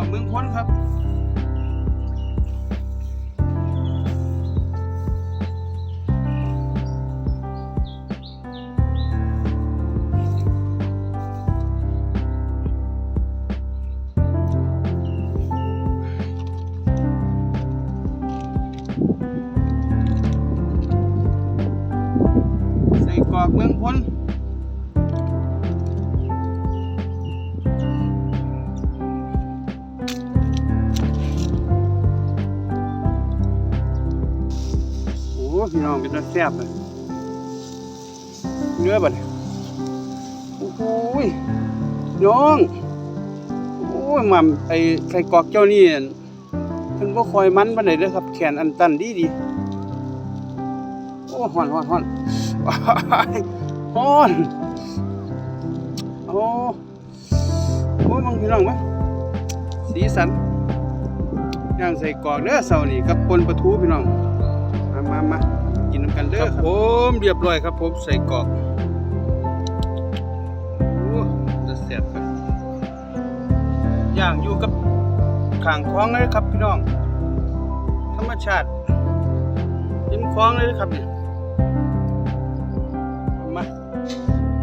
ว่าเมืองพ้นครับใส่กรอเมืองพ้น องเป็นตาแซ่บเลยเนื้อบัดโอ้โหยน้อง โอ้ยม่ำไอ้ไข่กอกเจ้านี่อั่นเพิ่นบ่คอยมันปานใดเด้อครับแขนอันตันดีดีโอ้ฮ้อนฮ้อนฮ้อนว้ายฮ้อนโอ้โอ้มังพี่น้องมั้งสีสันย่างใส่กอกเด้อเช้านี้กับปนปลาทูพี่น้อง มามามากินน้ำกันเด้อครับผมเรียบร้อยครับผมใส่กรอกโอ้จะแซ่บครับย่างอยู่กับข้างคลองเลยครับพี่น้อง ธรรมชาติริมคลองเลยครับนี่มา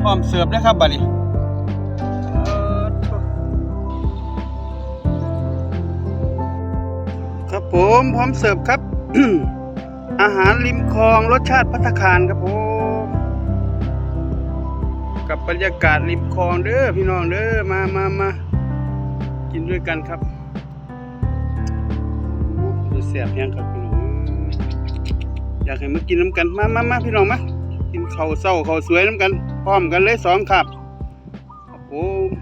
พร้อมเสิร์ฟนะครับบัดนี้เอ่อครับผมพร้อมเสิร์ฟครับ อาหารริมคลองรสชาติพัตตาคารครับผมกับบรรยากาศริมคลองเด้อพี่น้องเด้อมามามากินด้วยกันครับโอ้จะแสบยังครับพี่น้องอยากให้มากินน้ำกันมามามาพี่น้องมากินข้าวเศร้าข้าวสวยน้ำกัน พร้อมกันเลยสองครับครับผม